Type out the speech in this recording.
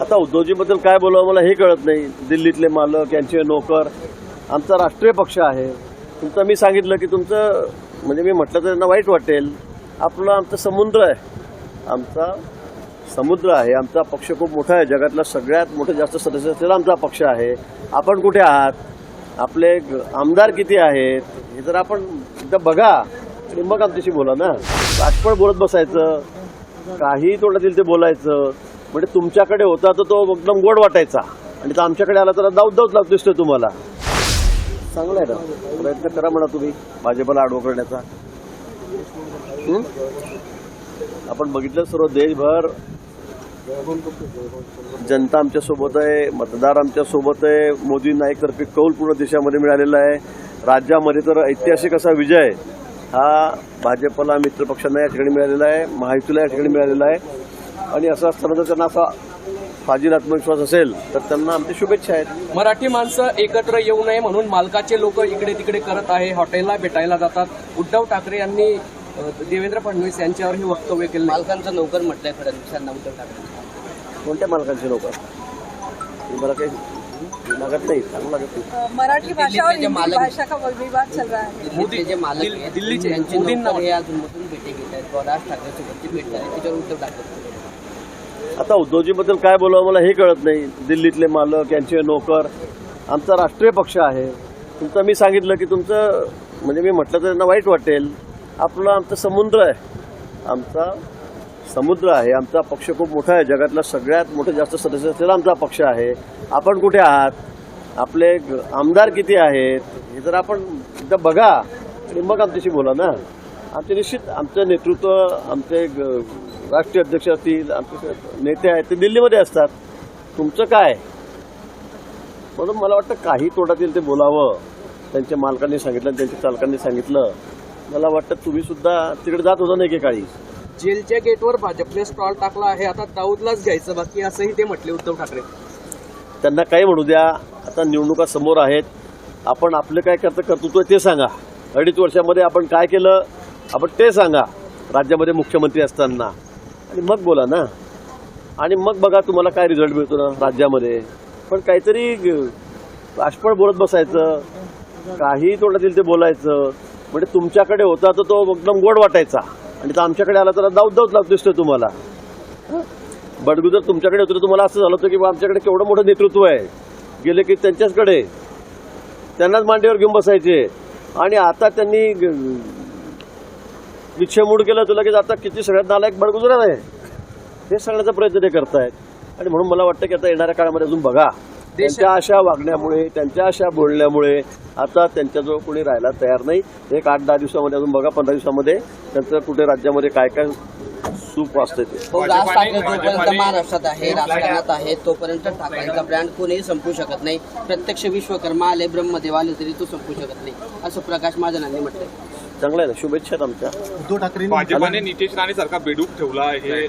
आता उद्धवजीबद्दल काय बोलावं मला हे कळत नाही. दिल्लीतले मालक यांचे नोकर आमचा राष्ट्रीय पक्ष आहे. तुमचं मी सांगितलं की तुमचं म्हणजे मी म्हटलं तर त्यांना वाईट वाटेल. आपलं आमचं समुद्र आहे. आमचा समुद्र आहे. आमचा पक्ष खूप मोठा आहे. जगातला सगळ्यात मोठा जास्त सदस्य असलेला आमचा पक्ष आहे. आपण कुठे आहात? आपले ग- आमदार किती आहेत? हे जर आपण एकदा बघा आणि मग आमच्याशी बोला ना. राजपण बोलत बसायचं. काही तोंडात येईल ते बोलायचं. म्हणजे तुमच्याकडे होता तर तो एकदम गोड वाटायचा. आणि तो आमच्याकडे आला तर दाऊद दाऊद लागतो दिसतोय तुम्हाला. चांगलं आहे ना? प्रयत्न करा म्हणा तुम्ही भाजपला आडवं करण्याचा. आपण बघितलं सर्व देशभर जनता आमच्यासोबत आहे मतदार आमच्यासोबत आहे मोदी नाईकतर्फे कौल पूर्ण देशामध्ये मिळालेला आहे. राज्यामध्ये तर ऐतिहासिक असा विजय हा भाजपला मित्रपक्षांना या ठिकाणी मिळालेला आहे महायुतीला या ठिकाणी मिळालेला आहे. आणि असं असताना जर त्यांना असा फाजील आत्मविश्वास असेल तर त्यांना आमच्या शुभेच्छा आहेत. मराठी माणसं एकत्र येऊ नये म्हणून मालकाचे लोक इकडे तिकडे करत आहे हॉटेलला भेटायला जातात. उद्धव ठाकरे यांनी देवेंद्र फडणवीस यांच्यावर हे वक्तव्य केलं. मालकांचा नोकर म्हटलंय फडणवीसांना उद्धव ठाकरे. कोणत्या मालकांचे लोक हे मला काही लागत नाही चांगलं लागत नाही. मराठी भाषा और हिंदी भाषा का विवाद चल रहा है? दिल्लीचे जे मालक आहेत दिल्लीचे नोकर हे अजूनमधून भेटी घेत आहेत. राज ठाकरे सोबतची भेट झाली त्याच्यावर उद्धव ठाकरे आता उद्धवजीबद्दल काय बोलावं मला हे कळत नाही. दिल्लीतले मालक यांचे नोकर आमचा राष्ट्रीय पक्ष आहे. तुमचं मी सांगितलं की तुमचं म्हणजे मी म्हटलं तर त्यांना वाईट वाटेल. आपलं आमचं समुद्र आहे. आमचा समुद्र आहे. आमचा पक्ष खूप मोठा आहे. जगातला सगळ्यात मोठं जास्त सदस्य असलेला आमचा पक्ष आहे. आपण कुठे आहात? आपले ग- आमदार किती आहेत? हे जर आपण एकदा बघा आणि मग आमच्याशी बोला ना. आमचे निश्चित आमचं नेतृत्व आमचे ग- राष्ट्रीय अध्यक्ष असतील आमचे नेते आहेत ते दिल्लीमध्ये असतात. तुमचं काय? म्हणून मला वाटतं काही तोंडात येईल ते बोलावं. त्यांच्या मालकांनी सांगितलं त्यांच्या चालकांनी सांगितलं. मला वाटतं तुम्ही सुद्धा तिकडे जात होता नाही एकेकाळी. जेलच्या गेटवर भाजपने स्टॉल टाकला आहे. आता दाऊदलाच घ्यायचं बाकी असंही ते म्हटले उद्धव ठाकरे. त्यांना काही म्हणू द्या. आता निवडणुका समोर आहेत. आपण आपलं काय करतं कर्तृत्व ते सांगा. अडीच वर्षामध्ये आपण काय केलं? आपण ते सांगा. राज्यामध्ये मुख्यमंत्री असताना. आणि मग बोला ना. आणि मग बघा तुम्हाला काय रिझल्ट मिळतो ना राज्यामध्ये. पण काहीतरी राष्ट्रपण बोलत बसायचं. काही तोंडात येईल ते बोलायचं. म्हणजे तुमच्याकडे होता तर तो एकदम गोड वाटायचा. आणि तो आमच्याकडे आला तर दाऊद दाऊद लागतो दिसतोय तुम्हाला. बडगू जर तुमच्याकडे होतं तुम्हाला असं झालं होतं की बा आमच्याकडे केवढं मोठं नेतृत्व आहे. गेले की त्यांच्याचकडे. त्यांनाच मांडीवर घेऊन बसायचे. आणि आता त्यांनी विच्छेमूड केलं तर लगेच आता किती सगळ्यात नालायक बडगुजरात आहे? हे सांगण्याचा प्रयत्न ते करतायत. आणि म्हणून मला वाटतं की आता येणाऱ्या काळामध्ये अजून बघा. त्यांच्या अशा वागण्यामुळे त्यांच्या अशा बोलण्यामुळे आता त्यांच्याजवळ कोणी राहायला तयार नाही. एक आठ दहा दिवसामध्ये अजून बघा पंधरा दिवसामध्ये त्यांचं कुठे राज्यामध्ये काय काय सूप वाचतंय ते. हो राज ठाकरे जोपर्यंत महाराष्ट्रात आहे राजकारणात आहे तोपर्यंत ठाकरेंचा ब्रँड कोणीही संपू शकत नाही. प्रत्यक्ष विश्वकर्मा आले ब्रह्मदेव आले तरी तो संपू शकत नाही असं प्रकाश महाजनांनी म्हटलंय. चांगलं आहे ना. शुभेच्छा आमच्या. भाजपाने नितेश राणे सारखा बेडूक ठेवला आहे.